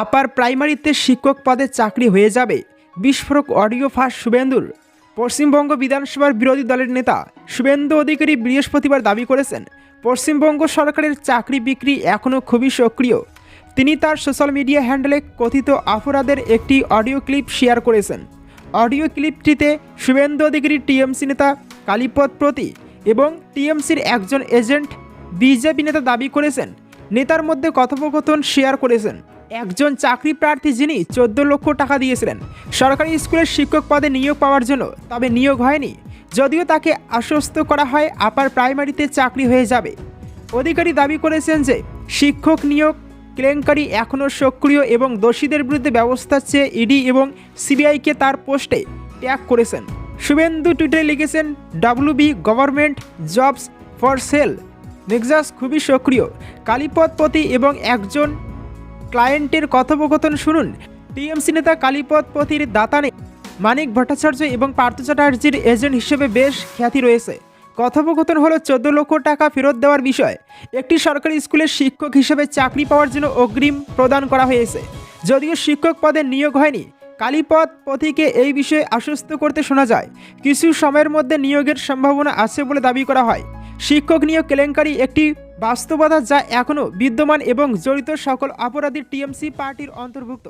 আপার প্রাইমারিতে শিক্ষক পদে চাকরি হয়ে যাবে, বিস্ফোরক অডিও ফাঁস শুভেন্দুর। পশ্চিমবঙ্গ বিধানসভার বিরোধী দলের নেতা শুভেন্দু অধিকারী বৃহস্পতিবার দাবি করেছেন, পশ্চিমবঙ্গ সরকারের চাকরি বিক্রি এখনও খুবই সক্রিয়। তিনি তার সোশ্যাল মিডিয়া হ্যান্ডেলে কথিত অপরাধের একটি অডিও ক্লিপ শেয়ার করেছেন। অডিও ক্লিপটিতে শুভেন্দু অধিকারী টিএমসি নেতা কালীপদ প্রতি এবং টিএমসির একজন এজেন্ট বিজেপি নেতা দাবি করেছেন নেতার মধ্যে কথোপকথন শেয়ার করেছেন। একজন চাকরি প্রার্থী যিনি চোদ্দ লক্ষ টাকা দিয়েছিলেন, সরকারি স্কুলের শিক্ষক পদে নিয়োগ পাওয়ার জন্য, তবে নিয়োগ হয়নি। যদিও তাকে আশ্বস্ত করা হয়, আপার প্রাইমারিতে চাকরি হয়ে যাবে। অধিকারী দাবি করেছেন যে, শিক্ষক নিয়োগ কেলেঙ্কারি এখনও সক্রিয় এবং দোষীদের বিরুদ্ধে ব্যবস্থা চেয়ে ইডি এবং সিবিআইকে তার পোস্টে ট্যাগ করেছেন। শুভেন্দু টুইটারে লিখেছেন WB government jobs for sale nexus খুবই সক্রিয়। কালীপদপতি এবং একজন ক্লায়েন্টের কথোপকথন শুনুন। টিএমসি নেতা কালীপদপতির দাতানে মানিক ভট্টাচার্য এবং পার্থ চ্যাটার্জির এজেন্ট হিসেবে বেশ খ্যাতি রয়েছে। কথোপকথন হলো চোদ্দ লক্ষ টাকা ফেরত দেওয়ার বিষয়। একটি সরকারি স্কুলের শিক্ষক হিসেবে চাকরি পাওয়ার জন্য অগ্রিম প্রদান করা হয়েছে। যদিও শিক্ষক পদে নিয়োগ হয়নি, কালীপদ পথিকে এই বিষয়ে আশ্বস্ত করতে শোনা যায়। কিছু সময়ের মধ্যে নিয়োগের সম্ভাবনা আছে বলে দাবি করা হয়। শিক্ষক নিয়োগ কেলেঙ্কারি একটি বাস্তবতা যা এখনও বিদ্যমান এবং জড়িত সকল অপরাধী টিএমসি পার্টির অন্তর্ভুক্ত।